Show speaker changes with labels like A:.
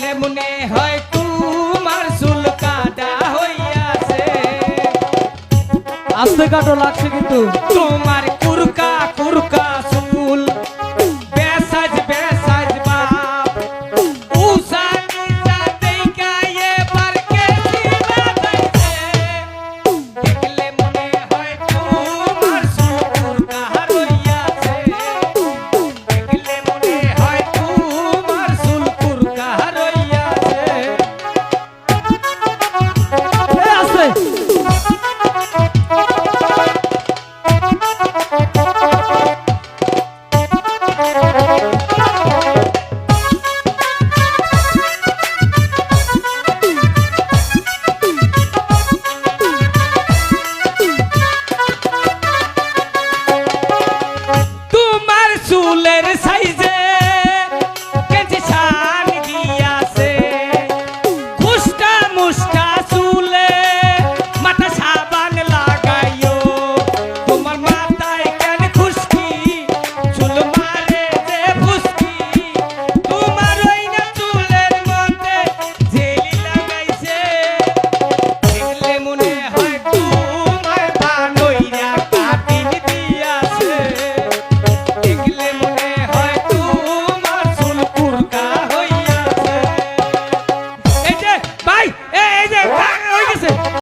A: দেখলে মনে হয় তোমার চুল কাটা হইয়াছে। আস্তে কাটো লাগছে কিন্তু। তোমার কুরকা চুলের সাইজ